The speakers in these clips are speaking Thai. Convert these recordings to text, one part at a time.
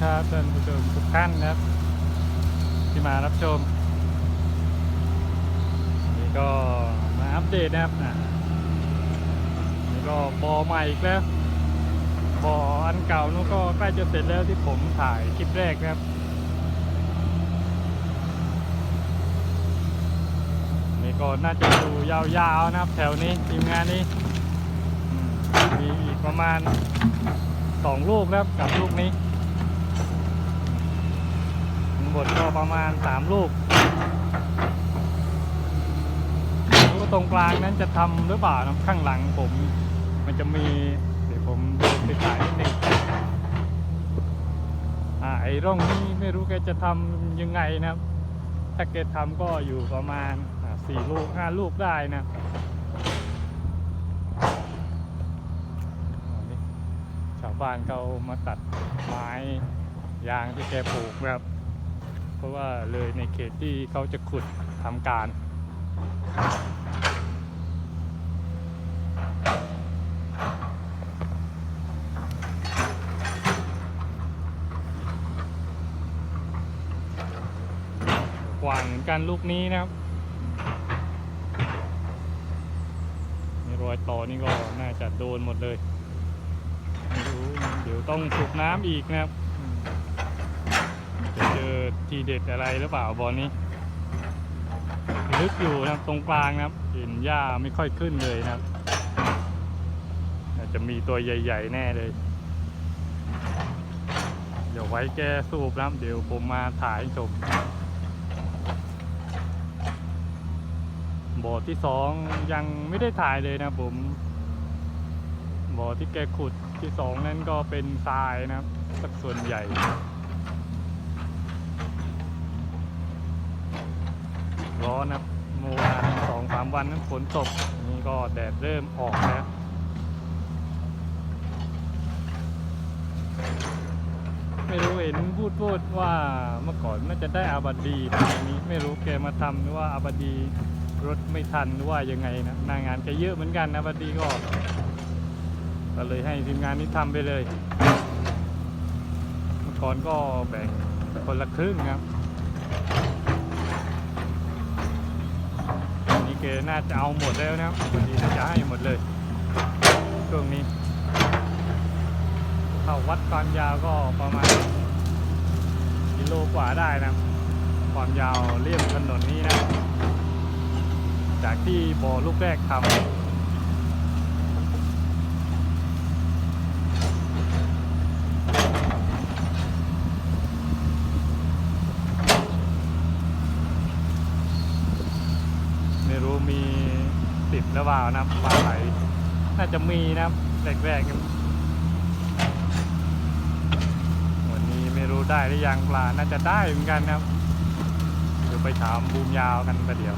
ครับท่านผู้ชมทุกท่านนะครับ ที่มารับชม นี่ก็มาอัปเดตนะครับนี่ก็บอใหม่อีกแล้วบออันเก่านู้นก็ใกล้จะเสร็จแล้วที่ผมถ่ายคลิปแรกนะครับนี่ก็น่าจะอยู่ยาวๆนะครับ แถวนี้ทีมงานนี้มีอีกประมาณสองลูกนะครับกับลูกนี้ ดก็ประมาณสามลูกลูกตรงกลางนั้นจะทำหรือเปล่านะข้างหลังผม มันจะมีเดี๋ยวผมไปถ่ายนิดนึงอ่าไอ้ร่องนี้ไม่รู้แกจะทำยังไงนะครับ ถ้าเกตทำก็อยู่ประมาณสี่ลูกห้าลูกได้นะชาวบ้านเขามาตัดไม้ยางที่แกปลูกนะครับ เพราะว่าเลยในเขตที่เขาจะขุดทำการกว้างเหมือนกันลูกนี้นะครับนี่รอยต่อนี่ก็น่าจะโดนหมดเลยไม่รู้เดี๋ยวต้องสูบน้ำอีกนะครับ ทีเด็ดอะไรหรือเปล่าบอลนี้ลึกอยู่นะครับตรงกลางนะครับเห็นหญ้าไม่ค่อยขึ้นเลยนะครับอาจจะมีตัวใหญ่ ๆ แน่เลย เดี๋ยวไว้แกสูบนะครับเดี๋ยวผมมาถ่ายชมบ่อที่สองยังไม่ได้ถ่ายเลยนะผมบ่อที่แกขุดที่สองนั้นก็เป็นทรายนะครับสักส่วนใหญ่ ร้อนนะครับเมื่อวานสองสามวันนั้นฝนตกนี่ก็แดดเริ่มออกแล้วไม่รู้เห็นพูดพูดว่าเมื่อก่อนน่าจะได้อาบาดีนะอันนี้ไม่รู้แกมาทำหรือว่าอาบาดีรถไม่ทันหรือว่ายังไงนะหนางานแกเยอะเหมือนกันนะอาบดีก็ก็เลยให้ทีมงานนี้ทำไปเลย เมื่อก่อนก็แบ่งคนละครึ่งครับอันนี้ แกน่าจะเอาหมดแล้วนะวันนี้น่าจะให้หมดเลยช่วงนี้ถ้าวัดความยาวก็ประมาณกิโลกว่าได้นะ ความยาวเรียบถนนนี้นะ จากที่บ่อลูกแรกทำไม่รู้มีติดห รือเปล่านะปลาไหลน่าจะมีนะครับแรกๆวันนี้ไม่รู้ได้หรือยังปลาน่าจะได้เหมือนกันครับเดี๋ยวไปถามบูมยาวกันประเดี๋ยว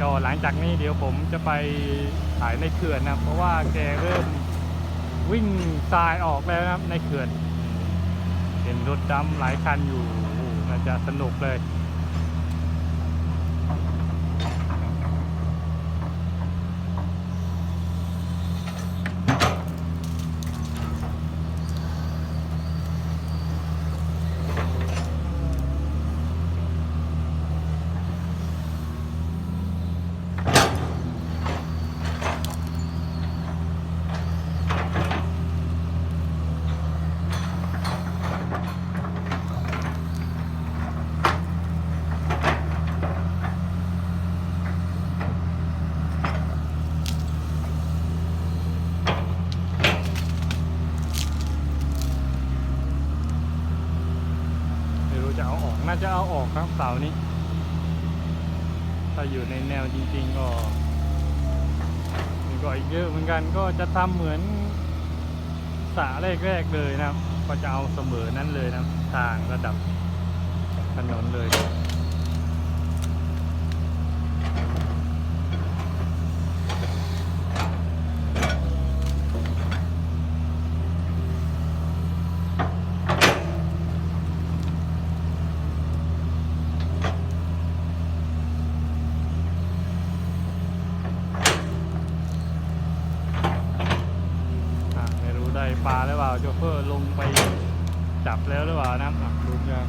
ก็หลังจากนี้เดี๋ยวผมจะไปถ่ายในเขื่อนนะเพราะว่าแกเริ่มวิ่งทรายออกแล้วนะในเขื่อน เห็นรถดำหลายคันอยู่น่าจะสนุกเลย น่าจะเอาออกครับเสานี้ ถ้าอยู่ในแนวจริง ๆ ก็นี่ก็อีกเยอะเหมือนกันก็จะทำเหมือนสระแรกๆเลยนะครับ ก็จะเอาเสมอนั้นเลยนะทางระดับถนนเลย อะไม่รู้ได้ ปลาหรือเปล่าโชเฟอร์ ลงไปจับแล้วหรือเปล่านะครับอะลุ้นกัน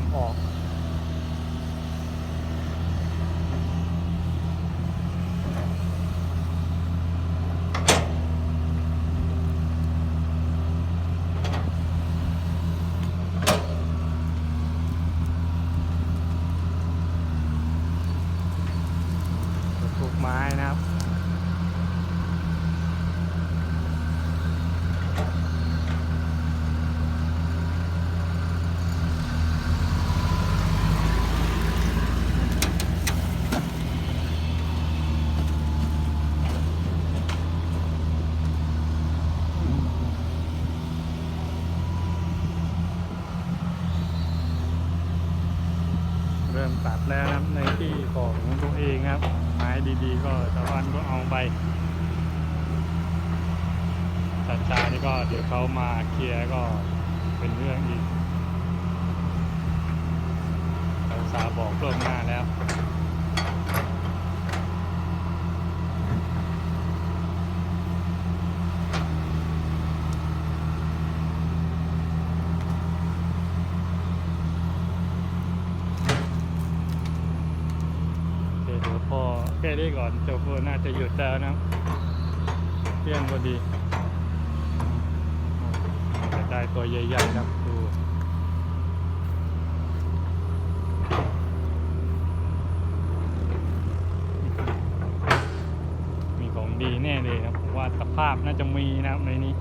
าอาร์มออก ถูกไม้นะครับ เริ่มตัดแล้ว นะครับในที่ของตัวเองครับ ไม้ดีๆ ก็ชาวบ้านก็เอาไปตัดชานี่ก็เดี๋ยวเขามาเคลียร์ก็เป็นเรื่องอีกเราสาบอกล่วงหน้าแล้ว โอเคเดี๋ยวพ อแก้ได้ก่อนโจเฟน่าจะหยุดแล้วนะเที่ยงพอดีจะได้ตัวใหญ่ๆครับดูมีของดีแน่เลยครับผมว่าสภาพน่าจะมีนะครับในนี้